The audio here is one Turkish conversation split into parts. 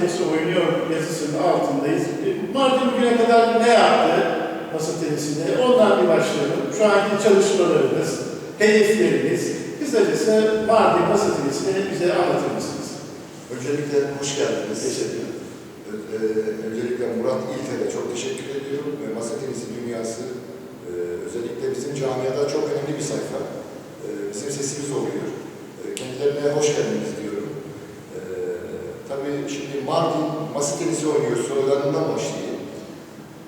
tenisi oynuyor yazısının altındayız. E, Mardin bugüne kadar ne yaptı masa tenisinde? Ondan bir başlayalım. Şu anki çalışmalarınız, hedefleriniz, kısacası Mardin masa tenisini bize anlatır mısınız? Öncelikle hoş geldiniz. Teşekkür ederim. E, Öncelikle Murat İlter'e çok teşekkür ediyorum. Ve masa tenisi dünyası e, özellikle bizim camiada çok önemli bir sayfa. E, Bizim sesimiz oluyor. E, Kendilerine hoş geldiniz şimdi Mardin masa tenisi oynuyor sloganından başlayayım.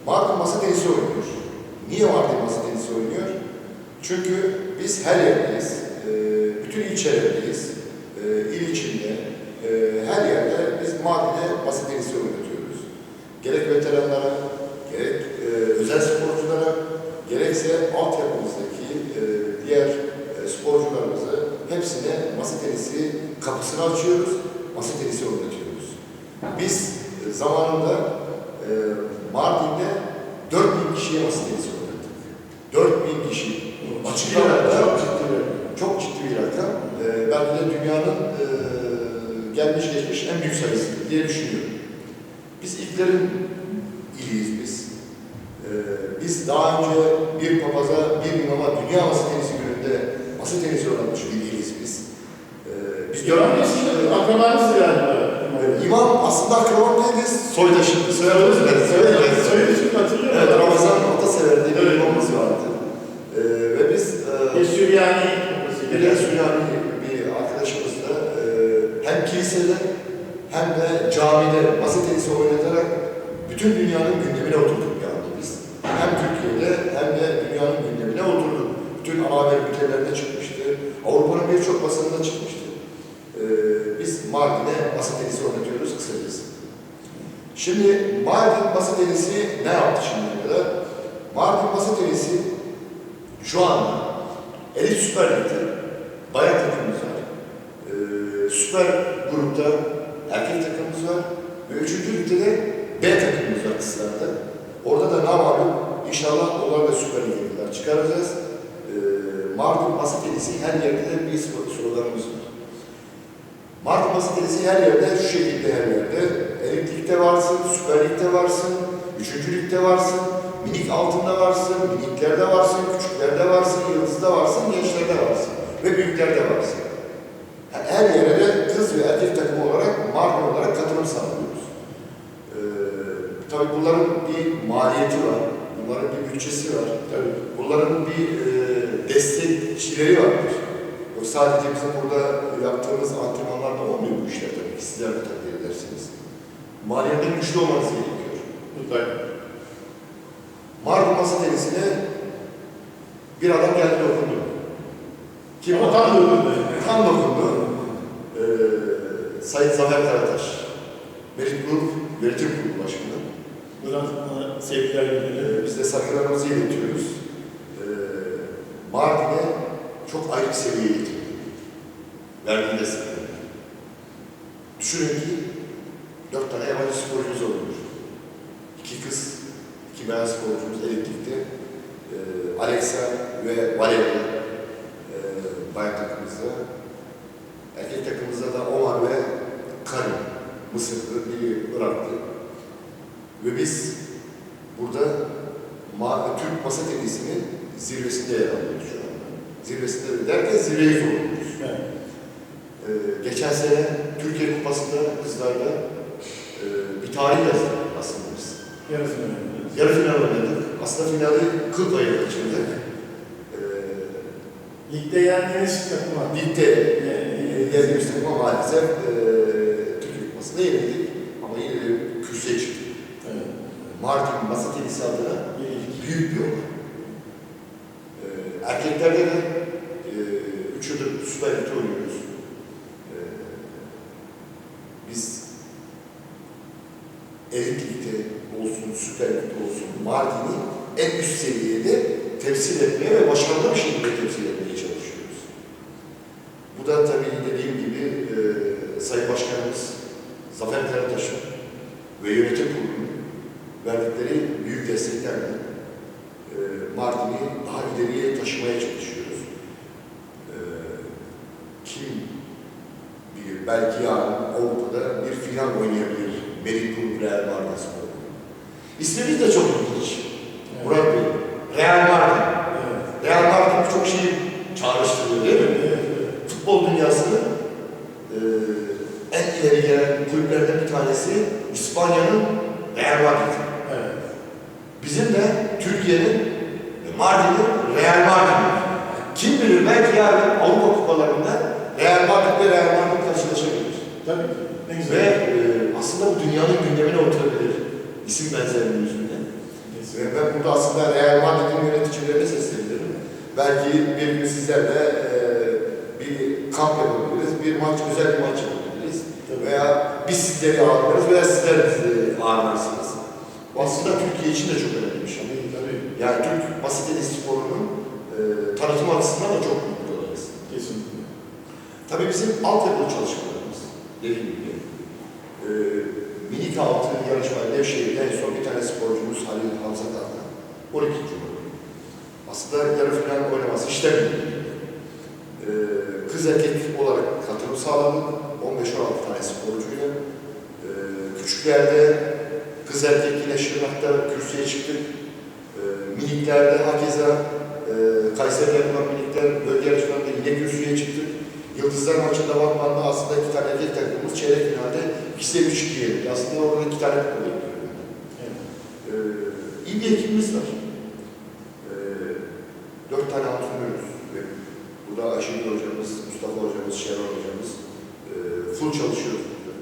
Mardin masa tenisi oynuyor. Niye Mardin masa tenisi oynuyor? Çünkü biz her yerdeyiz. E, Bütün ilçelerdeyiz. E, İl içinde, e, her yerde biz Mardin'de masa tenisi oynatıyoruz. Gerek veteranlara, gerek özel sporculara, gerekse altyapımızdaki diğer sporcularımızı hepsine masa tenisi kapısını açıyoruz, masa tenisi oynatıyoruz. Biz zamanında e, Mardin'de 4000 kişiye masa tenisi oynattık. 4000 kişi. Açık alanda Çok ciddi bir çok ciddi bir rakam. Ee, belki de dünyanın e, gelmiş geçmiş en büyük sayısı diye düşünüyorum. Biz ilklerin iliyiz biz. Ee, biz daha önce bir papaza, bir imama dünya masa tenisi gününde masa tenisi oynatmış bir iliyiz biz. Ee, biz Görmüş, akrabanız galiba. Ee, İmam aslında akraban değiliz, soydaşımız. Soyadımız ne? Soyadımız. Söyle şimdi hatırlıyorum. Evet, Ramazan Atasever diye bir Evet. imamımız vardı. Ee, ve biz e, Bir Süryani Bir de Süryani bir arkadaşımız da e, hem kilisede hem de camide masa tenisi oynatarak bütün dünyanın gündemine oturduk yani biz. Hem Türkiye'de hem de dünyanın gündemine oturduk. Bütün haber bültenlerinde çıkmıştı. Avrupa'nın birçok basınında çıkmıştı. E, biz Mardin'e masa tenisi oynatıyoruz kısacası. Şimdi Mardin masa tenisi ne yaptı şimdiye kadar? Mardin masa tenisi şu anda Elit Süper Lig'de bayan takımımız var. Ee, süper grupta erkek takımımız var. Ve üçüncü ligde de B takımımız var kızlarda. Orada da ne malum inşallah onlar da Süper kadar çıkaracağız. Ee, Mardin masa her yerde de bir sloganımız var. Mardin masa her yerde, şu şekilde her yerde. Elit Lig'de varsın, Süper Lig'de varsın, Üçüncü Lig'de varsın, minik altında varsın, miniklerde varsın, küçüklerde varsın, yıldızda varsın, gençlerde varsın ve büyüklerde varsın. Her yere de kız ve erkek takımı olarak, Mardin olarak katılım sağlıyoruz. Ee, tabii bunların bir maliyeti var, bunların bir bütçesi var, tabii bunların bir e, destekçileri vardır. Yok sadece bizim burada yaptığımız antrenmanlarla olmuyor bu işler tabii ki, sizler de takdir edersiniz. Maliyetin güçlü olmanız gerekiyor. Mutlaka. Mardin masa tenisine bir adam geldi dokundu. Kim Ama o? tam dokundu. Tam dokundu. Ee, Sayın Zafer Karataş. Merit Grup Yönetim Kurulu Başkanı. Buradan sevgiler gönderiyorum. Ee, biz de saygılarımızı iletiyoruz. Ee, Mardin'e çok ayrı bir seviyeye getirdi. Verdiği destekleri. Düşünün ki dört tane yabancı sporcumuz oluyor. İki kız, iki bayan sporcumuz elektrikte. Ee, Alexa ve Valeria e, bayan takımımızda. Erkek takımımızda da Omar ve Karim. Mısırlı, biri Iraklı. Ve biz burada Ma Türk masa tenisinin zirvesinde yer alıyoruz şu anda. Zirvesinde de derken zirveyi zorluyoruz. Evet. Ee, geçen sene Türkiye Kupası'nda kızlarda e, bir tarih yazdık aslında biz. Yarısını öğrendiniz. Yarı final oynadık. Aslında finali kıl payı kaçırdık. Ee, Ligde yendiğiniz takım var. ligde e, yendiğimiz takıma maalesef e, yenildik. Ama yine de kürsüye çıktık. Evet. Mardin masa tenisi adına büyük bir olay. Ee, erkeklerde de e, üç yıldır Süper Lig'de oynuyoruz. Ee, biz Elit Lig'de olsun, Süper Lig'de olsun Mardin'i en üst seviyede temsil etmeye ve başarılı bir şekilde temsil etmeye çalışıyoruz. kim bilir belki yarın Avrupa'da bir final oynayabilir. Melikul Real Madrid Spor. İsmimiz de çok ilginç. Evet. Murat Bey. Real Madrid. Evet. Real Madrid birçok şeyi çağrıştırıyor değil mi? Evet. Futbol dünyasının e, en ileri gelen kulüplerden bir tanesi İspanya'nın Real Madrid. Evet. Bizim de Türkiye'nin e, Mardin'in Real Madrid. Kim bilir belki yarın Avrupa kupalarında Real Madrid ve Real Madrid karşılaşabilir. Tabii. Ne güzel. Ve e, aslında bu dünyanın gündemine oturabilir. İsim benzerliği yüzünden. Ben burada aslında Real Madrid'in yöneticilerine sesleniyorum. Belki bir gün sizlerle e, bir kamp yapabiliriz, bir maç, özel bir maç yapabiliriz. Tabii. Veya biz sizleri ağırlarız veya sizler bizi ağırlarsınız. Aslında Türkiye için de çok önemli bir şey. Tabii, tabii. Yani Türk tenisi sporunun e, tanıtım açısından da çok büyük bir. Kesinlikle. Tabii bizim altyapılı çalışmalarımız dediğim gibi. E, minik altı yarışma Nevşehir'de en son bir tane sporcumuz Halil Hamza Tatlı. 12. oldu. Aslında yarı final oynaması işlemiyor. E, kız erkek olarak katılım sağladık. 15-16 tane sporcuyla. E, küçüklerde kız erkek yine Şırnak'ta kürsüye çıktık. E, miniklerde hakeza e, Kayseri'de yapılan minikler bölge yarışmalarında yine kürsüye çıktık. Yıldızlar maçında Batman'da aslında iki tane erkek takımımız çeyrek finalde ikisi de 3-2 yenildi. Aslında orada iki tane bekliyorum. Evet. Ee, iyi bir ekibimiz var. Ee, dört tane antrenörüz. Ve burada Ayşegül hocamız, Mustafa hocamız, Şenol hocamız e, full çalışıyoruz burada.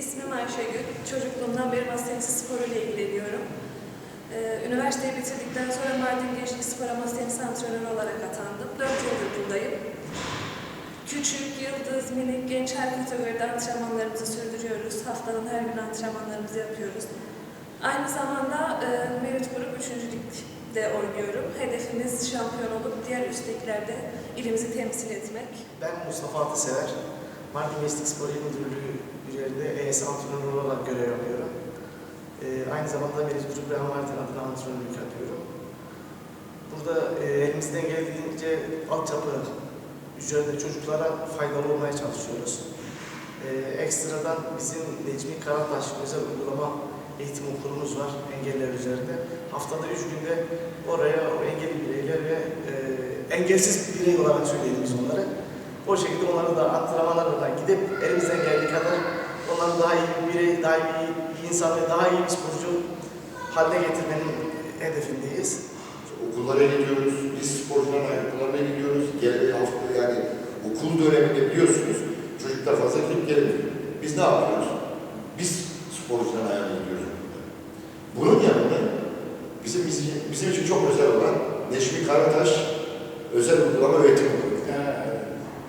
İsmim Ayşegül. Çocukluğumdan beri masa tenisi sporuyla ilgileniyorum. Ee, üniversiteyi bitirdikten sonra Mardin Gençlik Spor'a masa tenisi antrenörü olarak atandım. 4 yıldır buradayım. Küçük, yıldız, minik, genç her kategoride antrenmanlarımızı sürdürüyoruz. Haftanın her gün antrenmanlarımızı yapıyoruz. Aynı zamanda e, Merit Grup 3. Lig'de oynuyorum. Hedefimiz şampiyon olup diğer üstliklerde ilimizi temsil etmek. Ben Mustafa Atasever. Mardin Gençlik Spor İl Müdürlüğü üzerinde ES antrenörü olarak görev yapıyorum. Ee, aynı zamanda Melis Grup Real Mardin adına antrenörlük yapıyorum. Burada e, elimizden geldiğince altyapı üzerinde çocuklara faydalı olmaya çalışıyoruz. Ee, ekstradan bizim Necmi Karataş özel uygulama eğitim okulumuz var engeller üzerinde. Haftada üç günde oraya engelli bireyler ve e, engelsiz birey olarak söyleyelim biz onları. O şekilde onları da antrenmanlarına gidip elimizden geldiği kadar onları daha iyi bir birey, daha iyi bir insan ve daha iyi bir sporcu haline getirmenin hedefindeyiz. Okullara gidiyoruz, biz sporcuların ayakkabılarına gidiyoruz. Okul döneminde biliyorsunuz çocuklar fazla gidip gelmiyor. Biz ne yapıyoruz? Biz sporcuların ayağına gidiyoruz. Bunun yanında bizim, bizim, için çok özel olan Neşmi Karataş özel uygulama öğretim okulu.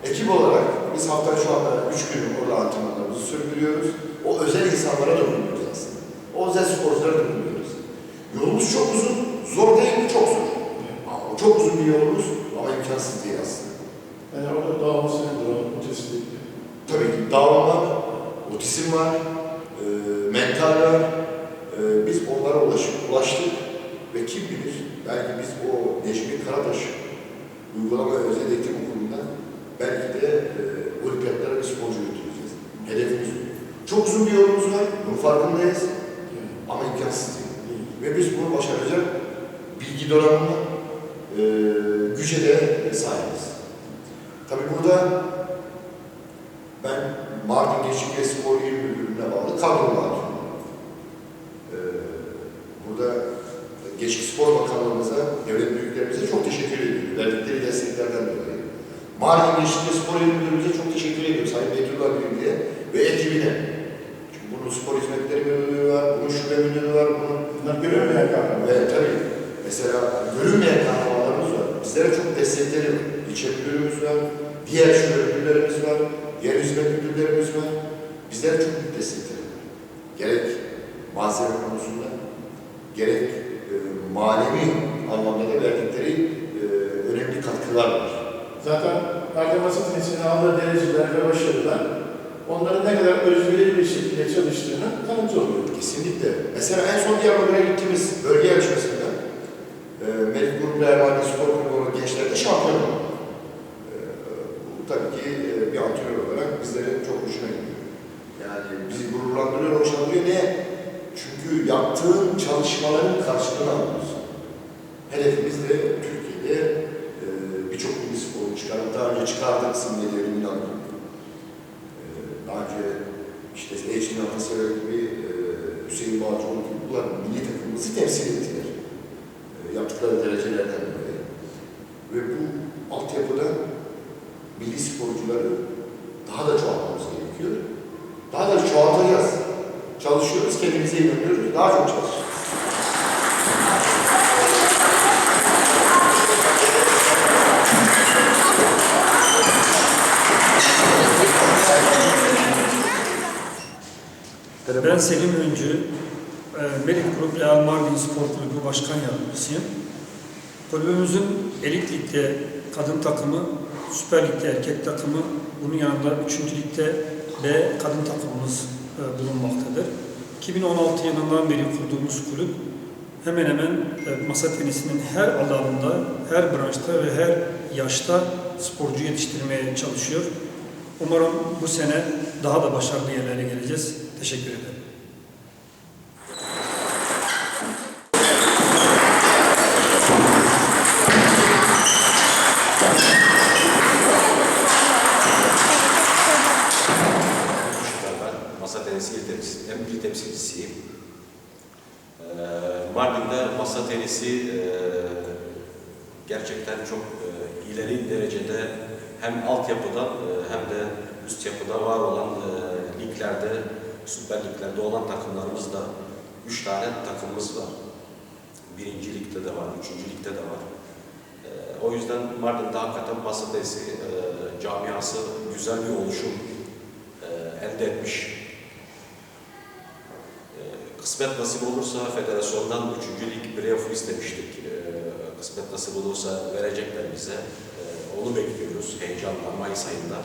Ekip olarak biz hafta şu anda üç gün orada antrenmanlarımızı sürdürüyoruz. O özel insanlara dokunuyoruz aslında. O özel sporculara dokunuyoruz. Yolumuz çok uzun, zor değil mi? Çok zor. Ama çok uzun bir yolumuz ama imkansız değil aslında. yani orada ötesi Tabii ki dağılma var, otizm var, e, mental var. E, biz onlara ulaşıp, ulaştık ve kim bilir belki biz o Necmi Karataş uygulama özel eğitim okulundan belki de e, olimpiyatlara bir sporcu götüreceğiz. Hedefimiz. Çok uzun bir yolumuz var, bunun farkındayız ama imkansız değil. Ve biz bunu başaracak bilgi donanımı, e, güce de sahibiz. Tabii burada ben Mardin Gençlik ve Spor İl Müdürlüğü'ne bağlı kadrolu antrenörüm. Ee, burada Gençlik Spor Bakanlığımıza, devlet büyüklerimize çok teşekkür ediyorum. Verdikleri desteklerden dolayı. Mardin Gençlik ve Spor İl Müdürlüğümüze çok teşekkür ediyorum. Sayın Beytullah Bilgi'ye ve ekibine. Çünkü bunun spor hizmetleri müdürlüğü var, bunun şube müdürü var, bunun Bunlar görünmeyen kahraman. ve tabii mesela görünmeyen kahramanlarımız var. Bizlere çok destekleri var. İlçe müdürümüz var, diğer şube müdürlerimiz var, diğer hizmet müdürlerimiz var. Bizlere çok büyük destekleri var. Gerek malzeme konusunda, gerek e, manevi anlamda da verdikleri e, önemli katkılar var. Zaten Mardin Masa Tenisi'nin aldığı dereceler ve başarılar onların ne kadar özverili bir şekilde çalıştığını kanıtı oluyor. Kesinlikle. Mesela en son Diyarbakır'a gittiğimiz bölge yarışmasında e, Melik Grup Real Madrid Spor Kulübü gençlerde şampiyon oldu. E, tabii ki e, bir antrenör olarak bizlerin çok hoşuna gidiyor. Yani bizi gururlandırıyor, hoşlandırıyor. Niye? Çünkü yaptığın çalışmaların karşılığını alıyorsun. Hedefimiz de Türkiye'de e, birçok milli sporcu çıkarıp daha çıkardık simgelerini inanıyorum. E, daha önce işte Ecrin Atasaray gibi, e, Hüseyin Bağcıoğlu gibi bunlar milli takımımızı temsil ettiler. E, yaptıkları derecelerden dolayı. Ve bu altyapıda milli Selim Öncü, e, Melik Grup Real Mardin Spor Kulübü Başkan Yardımcısıyım. Kulübümüzün elit ligde kadın takımı, Süper Lig'de erkek takımı, bunun yanında 3. ligde B kadın takımımız e, bulunmaktadır. 2016 yılından beri kurduğumuz kulüp hemen hemen e, masa tenisinin her alanında, her branşta ve her yaşta sporcu yetiştirmeye çalışıyor. Umarım bu sene daha da başarılı yerlere geleceğiz. Teşekkür ederim. Şükür ben masa tenisi il temsil, hem il temsilcisiyim. Ee, Mardin'de masa tenisi e, gerçekten çok e, ileri derecede hem altyapıdan e, hem de üst yapıda var olan e, liglerde, süper liglerde olan takımlarımız da üç tane takımımız var. Birinci ligde de var, üçüncü ligde de var. E, o yüzden Mardin'de hakikaten masa tenisi e, camiası güzel bir oluşum e, elde etmiş. Kısmet nasip olursa federasyondan 3. lig playoff'u istemiştik. Kısmet nasip olursa verecekler bize. E, Onu bekliyoruz heyecanla Mayıs ayında.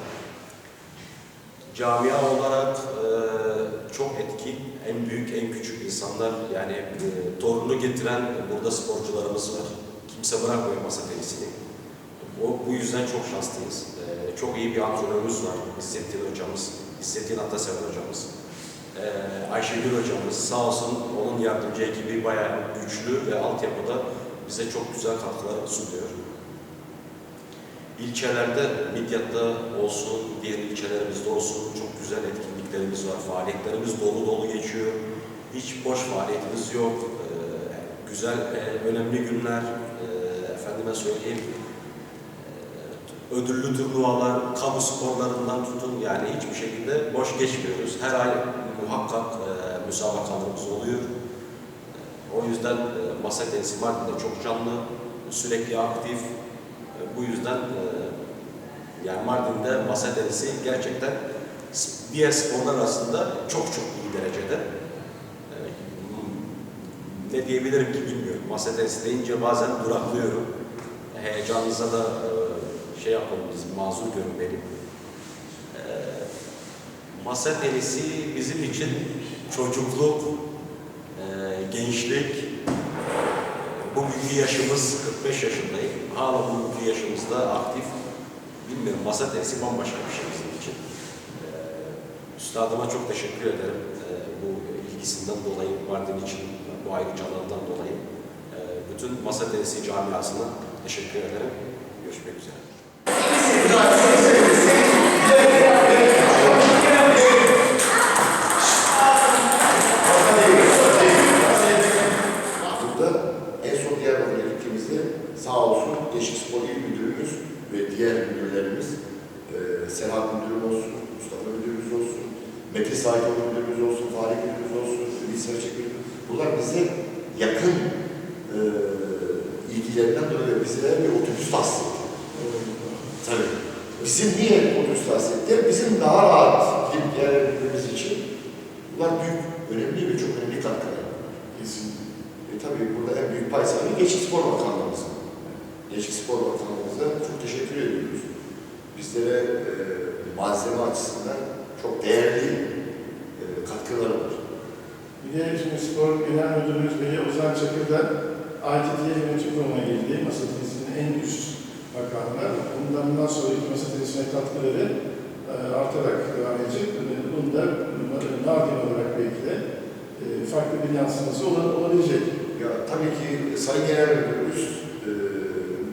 Camia olarak e, çok etkin, en büyük, en küçük insanlar yani e, torunu getiren burada sporcularımız var. Kimse bırakmıyor masa tenisini. O, bu yüzden çok şanslıyız. Ee, çok iyi bir antrenörümüz var. İzzettin hocamız, İzzettin Atasever hocamız. Ee, Ayşegül hocamız sağ olsun onun yardımcı ekibi bayağı güçlü ve altyapıda bize çok güzel katkılar sunuyor. İlçelerde, Midyat'ta olsun, diğer ilçelerimizde olsun çok güzel etkinliklerimiz var. Faaliyetlerimiz dolu dolu geçiyor. Hiç boş faaliyetimiz yok. Ee, güzel, e, önemli günler. Ee, efendime söyleyeyim, e, ödüllü turnuvalar, kamu sporlarından tutun yani hiçbir şekilde boş geçmiyoruz. Her ay muhakkak e, müsabakalarımız oluyor. E, o yüzden e, masa tenisi Mardin'de çok canlı, sürekli aktif. E, bu yüzden e, yani Mardin'de masa tenisi gerçekten diğer sporlar arasında çok çok iyi derecede. E, ne diyebilirim ki bilmiyorum. Masa tenisi deyince bazen duraklıyorum. Heyecanınıza da e, şey yapalım biz mazur görün beni. E, masa tenisi bizim için çocukluk, e, gençlik, bugünkü yaşımız 45 yaşındayım. Hala bugünkü yaşımızda aktif. Bilmiyorum masa tenisi bambaşka bir şey bizim için. E, üstadıma çok teşekkür ederim. E, bu ilgisinden dolayı, Mardin için bu ayrıcalığından dolayı. E, bütün masa tenisi camiasına teşekkür ederim. Görüşmek üzere. E, ilgilerinden dolayı bize bir otobüs tahsis etti. Tabii. Bizim niye otobüs tahsis etti? Bizim daha rahat gidip gelebilmemiz için bunlar büyük, önemli ve çok önemli katkılar. Kesinlikle. E tabii burada en büyük pay sahibi Gençlik Spor Bakanlığımız. Gençlik Spor Bakanlığımıza çok teşekkür ediyoruz. Bizlere e, malzeme açısından çok değerli e, katkıları var. Bir de şimdi spor genel müdürümüz Veli Ozan Çakır'dan ITT'ye yönetim kuruluna girdi. Masa tenisinin en üst Bakanlığı. Bundan, bundan sonraki masa tenisine katkıları e, artarak devam edecek. Bunu da Mardin olarak belki de e, farklı bir yansıması ola- olabilecek. Ya tabii ki Sayın Genel Müdürümüz e,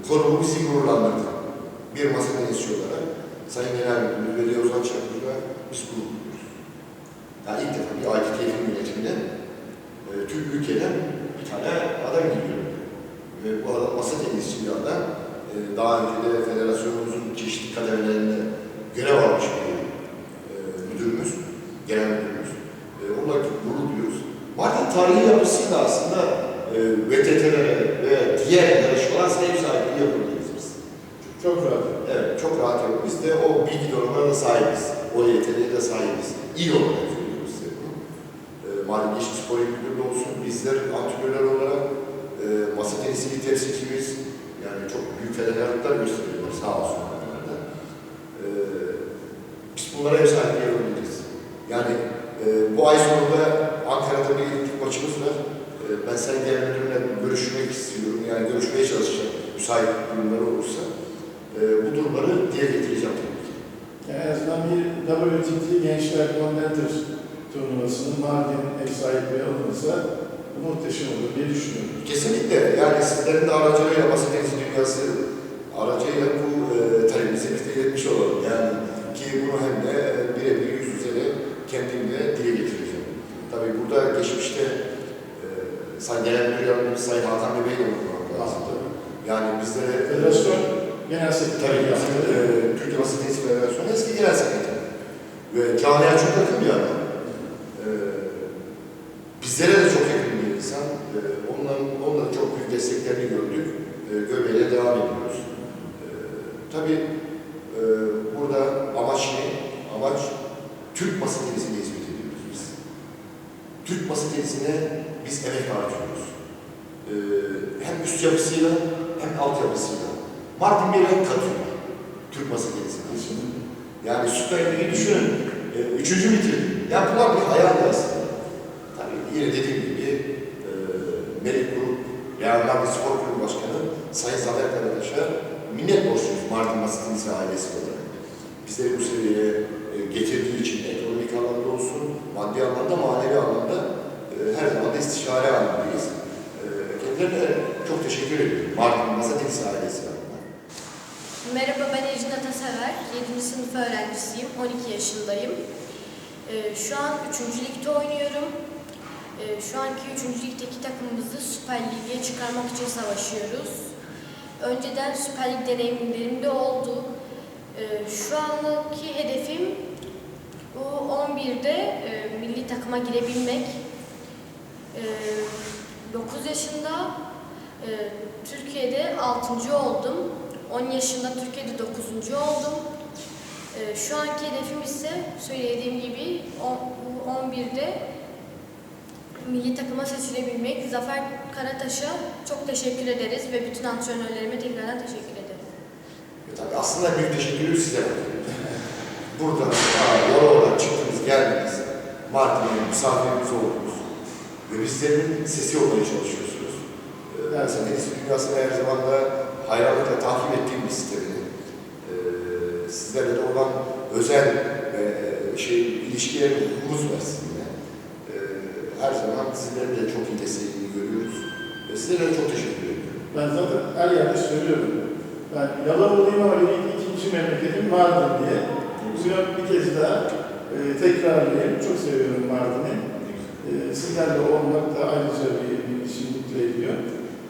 konumu bizi gururlandırdı. Bir masa tenisçi olarak Sayın Genel Müdürümüz Veli Ozan Çakır'la biz gurur. Yani ilk defa bir ITTF'in yönetimine e, tüm ülkeden bir tane adam geliyor. Ve bu adam masa tenisçi bir adam. E, daha önce de federasyonumuzun çeşitli kademelerinde görev almış bir e, müdürümüz, genel müdürümüz. E, onunla gurur duyuyoruz. Mardin tarihi yapısıyla aslında e, VTT'lere ve diğer yarışmalar ev sahipliği yapabiliriz biz. Çok rahat. Evet, çok rahat yapıyoruz. Biz de o bilgi donanımına da sahibiz. O yeteneğe de sahibiz. İyi olarak söylüyoruz size bunu. E, Mardin Gençlik Spor İl Müdürlüğü olsun, bizler antrenörler olarak e, masa tenisini temsilcimiz, yani çok büyük fedakarlıklar gösteriyorlar sağ olsunlar. da. E, biz bunlara ev sahipliği yapabiliriz. Yani e, bu ay sonunda Ankara'da bir etkinlik maçımız var. E, ben sen genel müdürümle görüşmek istiyorum. Yani görüşmeye çalışacağım. Müsait durumları olursa. E, bu durumları dile getireceğim tabii ki. Yani en azından bir WTT Gençler Konventör turnuvasının Mardin ev sahipliği alınırsa muhteşem olur diye düşünüyorum. Kesinlikle. Yani sizlerin de aracılığıyla tenisi dünyası aracıyla bu e, talebimizi biz de iletmiş olalım. Yani ki bunu hem de e, birebir yüz yüze de kendimle dile getireceğim. Tabii burada geçmişte e, Sayın Genel Müdür Yardımcısı Sayın Hakan Bey'i de unutmamak lazımdı. Yani bizlere Federasyon Genel Sekreteri Tabii yaptı. E, Türkiye Masa Tenisi Federasyonu eski genel sekreteri. Ve camia çok yakın bir adam. E, bizlere de çok yakın bir insan. E, onların, onların çok büyük desteklerini gördük. E, görmeye devam ediyoruz. E, tabii e, burada amaç ne? Amaç Türk masa tenisini hizmet ediyoruz biz. Türk masa tenisine biz emek harcıyoruz. E, hem üst yapısıyla hem alt yapısıyla. Mardin bir renk katıyor Türk masa tenisine. Yani Süper Lig'i düşünün. E, üçüncü bitirdi. Ya bunlar bir hayal aslında. Tabii yine dediğim gibi e, Melik Grup, Real Madrid Spor Kulübü Başkanı Sayın Zafer Karadaş'a minnet borçluyuz Mardin Masa Tenisi ailesi olarak. Bizleri bu seviyeye e, getirdiği için ekonomik anlamda olsun, maddi anlamda, manevi anlamda e, her zaman da istişare. E, kendilerine çok teşekkür ediyorum. Mardin Masa Tenisi ailesi adına. Merhaba ben Ecin Atasever. 7. sınıf öğrencisiyim. 12 yaşındayım. Ee, şu an 3. ligde oynuyorum. Ee, şu anki 3. ligdeki takımımızı Süper Lig'e çıkarmak için savaşıyoruz. Önceden Süper Lig deneyimlerim de oldu. Ee, şu anki hedefim bu 11'de e, milli takıma girebilmek. Ee, 9 yaşında e, Türkiye'de 6. oldum. 10 yaşında Türkiye'de 9. oldum. Ee, şu anki hedefim ise söylediğim gibi on- bu 11'de milli takıma seçilebilmek. Zafer Karataş'a çok teşekkür ederiz ve bütün antrenörlerime tekrardan teşekkür ederim. E tabii aslında büyük teşekkürü size. Buradan aa, yola çıktınız, geldiniz. Mardin'e misafirimiz oldunuz. Ve bizlerin sesi olmaya çalışıyorsunuz. Ee, Ben size tenis dünyasını her zaman da hayranlıkla takip ettiğim bir sitede. Ee, sizlerle de olan özel e, şey, ilişkilerin hukukumuz var sizinle. Ee, her zaman sizlerin de çok iyi desteğini görüyoruz. Ve sizlere çok teşekkür ediyorum. Ben zaten her yerde söylüyorum. Ben Yalovalıyım ama benim ikinci memleketim Mardin diye. Bunu bir kez daha e, tekrarlayayım. Çok seviyorum Mardin'i. E, sizlerle olmak da ayrıca bir, bir mutlu ediyor.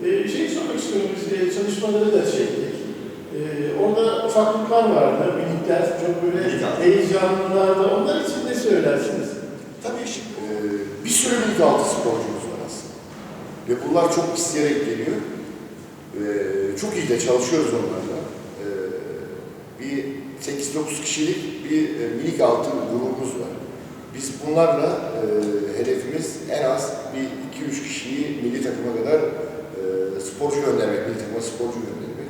E, şey sormak istiyorum, biz e, çalışmaları da çektik. E, orada ufaklıklar vardı, minikler, çok böyle Minik. heyecanlılardı. Onlar için ne söylersiniz? Tabii şimdi e, bir sürü lig altı sporcumuz var aslında. Ve bunlar çok isteyerek geliyor. E, çok iyi de çalışıyoruz onlarla. E, bir 8-9 kişilik bir e, minik altı grubumuz var. Biz bunlarla e, hedefimiz en az bir 2-3 kişiyi milli takıma kadar e, sporcu göndermek, milli takıma sporcu göndermek.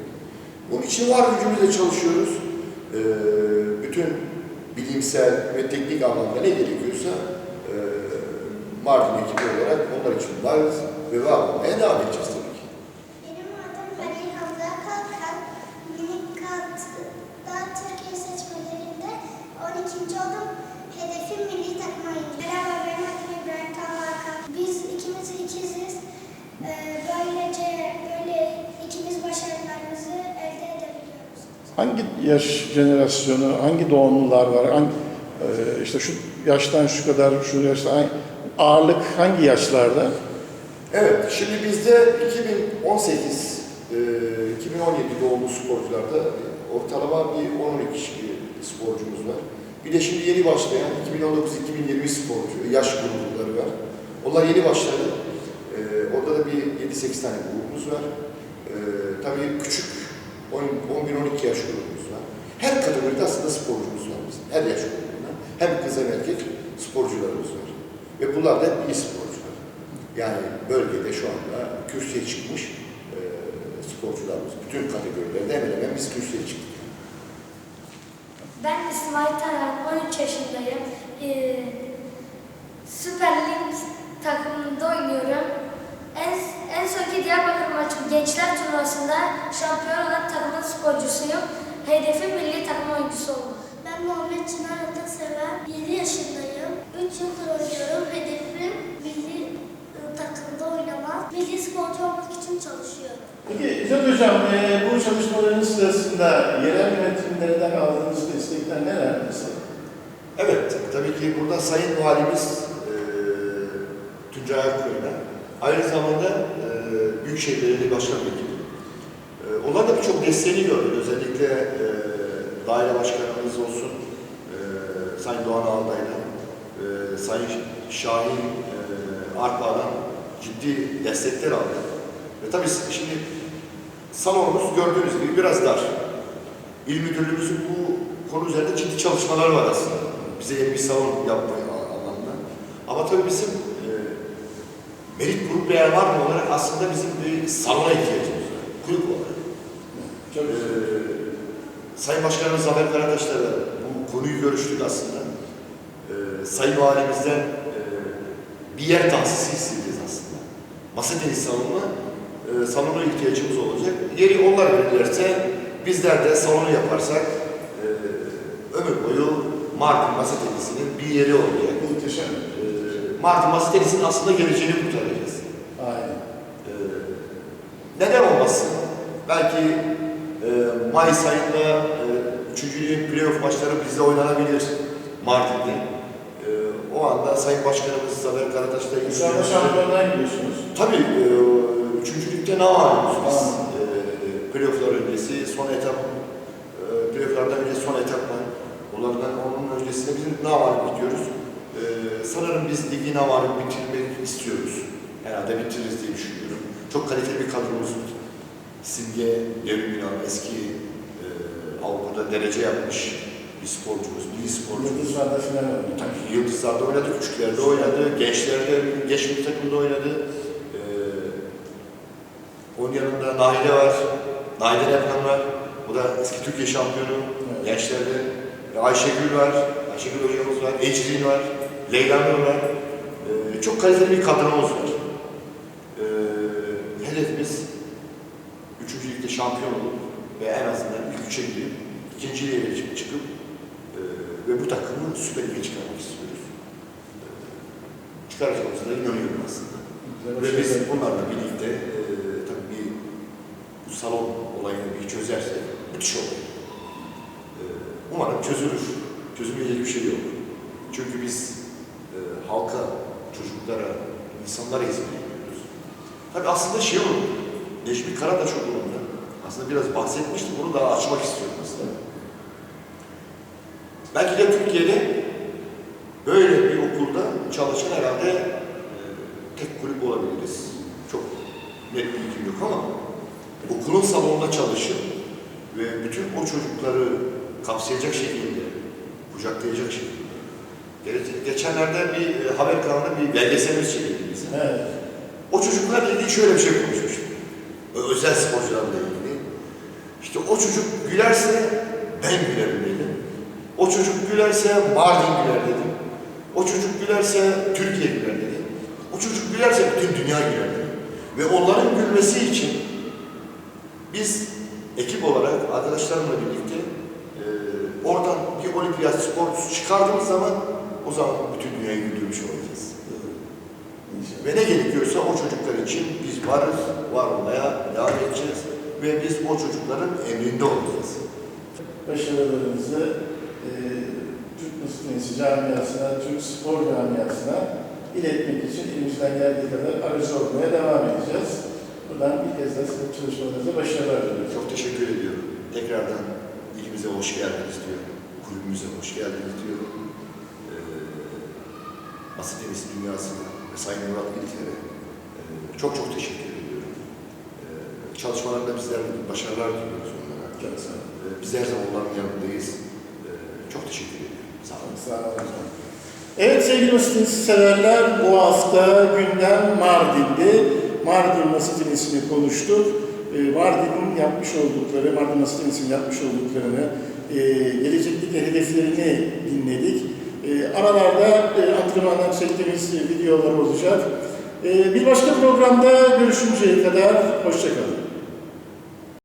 Bunun için var gücümüzle çalışıyoruz. E, bütün bilimsel ve teknik anlamda ne gerekiyorsa e, Mardin ekibi olarak onlar için varız ve var olmaya devam edeceğiz tabii ki. Benim adım Halil Hamza Kalkan. Minik ikinci oldum. Hedefim milli takıma indim. Merhaba benim adım İbrahim Talhaka. Biz ikimiz ikiziz. Ee, böylece böyle ikimiz başarılarımızı elde edebiliyoruz. Hangi yaş jenerasyonu, hangi doğumlular var? Hangi, e, işte şu yaştan şu kadar, şu yaştan ağırlık hangi yaşlarda? Evet, şimdi bizde 2018, e, 2017 doğumlu sporcularda ortalama bir 10-12 kişi sporcumuz var. Bir de şimdi yeni başlayan 2019-2020 sporcu, yaş grupları var. Onlar yeni başladı. E, orada da bir 7-8 tane grubumuz var. E, tabii küçük 11-12 yaş grubumuz var. Her kategoride aslında sporcumuz var bizim. Her yaş grubunda. Hem kız hem erkek sporcularımız var. Ve bunlar da iyi sporcular. Yani bölgede şu anda kürsüye çıkmış e, sporcularımız. Bütün kategorilerde hemen hemen biz kürsüye çıktık. Ben İsmail Taner, 13 yaşındayım. Ee, Süper Lig takımında oynuyorum. En, en sonki Diyarbakır maçı gençler turnuvasında şampiyon olan takımın sporcusuyum. Hedefim milli takım oyuncusu olmak. Ben Muhammed Çınar Atasever, 7 yaşındayım. 3 yıldır oynuyorum. Hedefim milli e, takımda oynamak. Milli sporcu olmak için çalışıyorum. Peki İzzet Hocam, e, bu çalışmalarınız sırasında yerel yönetimlerden aldığınız destekler neler mesela? Evet, tabii ki burada Sayın Valimiz e, Tuncay Akköy'den aynı zamanda e, Büyükşehir Belediye Başkan Vekili. E, onlar da birçok desteğini gördük. Özellikle e, daire başkanımız olsun, e, Sayın Doğan Alday'dan, e, Sayın Şahin e, Arpa'dan ciddi destekler aldı. Ve tabii şimdi salonumuz gördüğünüz gibi biraz dar. İl Müdürlüğümüzün bu konu üzerinde ciddi çalışmalar var aslında. Bize yeni bir salon yapmayı anlamında. Ama tabii bizim Merit Grup Real Madrid olarak aslında bizim bir salona ihtiyacımız var. Kulüp olarak. Çok Ee, Sayın Başkanımız Zafer Karataş'la da bu konuyu görüştük aslında. Ee, Sayın Valimizden e, bir yer tahsisi isteyeceğiz aslında. Masa tenisi salonu, e, salona ihtiyacımız olacak. Yeri onlar verirlerse, bizler de salonu yaparsak e, ömür boyu Mardin masa tenisinin bir yeri olacak. muhteşem. E, Mardin masa tenisinin aslında geleceğini kurtaracağız. Aynen. Ee, neden olmasın? Belki e, Mayıs ayında e, 3. ligin playoff maçları bizde oynanabilir Mardin'de. E, o anda Sayın Başkanımız Zafer Karataş'ta Şu anda şampiyonluğa gidiyorsunuz. Tabii e, 3. ligde ne var biz? E, playofflar öncesi, son etap, e, playofflardan önce son etap var. Onlardan onun öncesinde bizim navarı bitiyoruz. E, sanırım biz ligi navarı bitirmek istiyoruz. Herhalde bitiririz diye düşünüyorum. Çok kaliteli bir kadromuz var. Simge Devrim Yunan eski Avrupa'da derece yapmış bir sporcumuz, milli sporcumuz. Yıldızlar'da final oynadı. Tabii Yıldızlar'da oynadı, küçüklerde oynadı, gençlerde, genç milli takımda oynadı. Ee, onun yanında Nahide var, Nahide Erkan var. O da eski Türkiye şampiyonu, Evet. gençlerde. Ayşegül var, Ayşegül hocamız var, Ecrin var, Leyla Nur var. Ee, çok kaliteli bir kadromuz var. Ee, hedefimiz üçüncü ligde şampiyon olup ve en azından ilk üçe girip ikinci lige çıkıp, e, ve bu takımı Süper Lig'e çıkarmak istiyoruz. E, çıkaracağımıza da inanıyorum aslında. Ve biz bunlarla birlikte e, tabii bir bu salon olayını bir çözersek müthiş olur. E, umarım çözülür. Çözülmeyecek bir şey yok. Çünkü biz e, halka, çocuklara, insanlara hizmet ediyoruz. Tabii aslında şey olur, Necmi Karataş okulunda aslında biraz bahsetmiştim, bunu daha açmak istiyorum aslında. Belki de Türkiye'de böyle bir okulda çalışan herhalde e, tek kulüp olabiliriz. Çok net bilgim yok ama okulun salonunda çalışıp ve bütün o çocukları kapsayacak şekilde, kucaklayacak şekilde. Ge- Geçenlerde bir e, haber kanalında bir belgeselimiz çekildi bizim. Evet. O çocuklarla ilgili şöyle bir şey konuşmuştum. Ö- Özel sporcularla ilgili. İşte o çocuk gülerse ben gülerim dedim. O çocuk gülerse Mardin güler dedim. O çocuk gülerse Türkiye güler dedim. O çocuk gülerse bütün dünya güler dedim. Ve onların gülmesi için biz ekip olarak arkadaşlarımla birlikte e, oradan bir olimpiyat sporcusu çıkardığımız zaman o zaman bütün dünyayı güldürmüş olacağız. Ve ne gerekiyorsa o çocuklar için biz varız, var olmaya devam edeceğiz. Ve biz o çocukların emrinde olacağız. Başarılarınızı e, Türk Mısır Tenisi camiasına, Türk spor camiasına iletmek için elimizden geldiği kadar aracı olmaya devam edeceğiz. Buradan bir kez daha sizin çalışmalarınıza başarılar diliyorum. Çok teşekkür ediyorum. Tekrardan ilimize hoş geldiniz diyorum. Kulübümüze hoş geldiniz diyorum. Ee, masa tenisi dünyasına ve Sayın Murat İlker'e e, çok çok teşekkür çalışmalarında bizlerle başarılar diliyoruz onlara. Ee, biz her zaman onların yanındayız. Ee, çok teşekkür ediyorum. Sağ olun. Sağ olun. Evet sevgili tenisi severler, bu hafta gündem Mardin'di. Mardin masa tenisini konuştuk. Ee, Mardin'in yapmış oldukları, Mardin masa tenisinin yapmış olduklarını, e, gelecekteki hedeflerini dinledik. E, aralarda e, antrenmandan çektiğimiz videolar olacak. E, bir başka programda görüşünceye kadar hoşçakalın.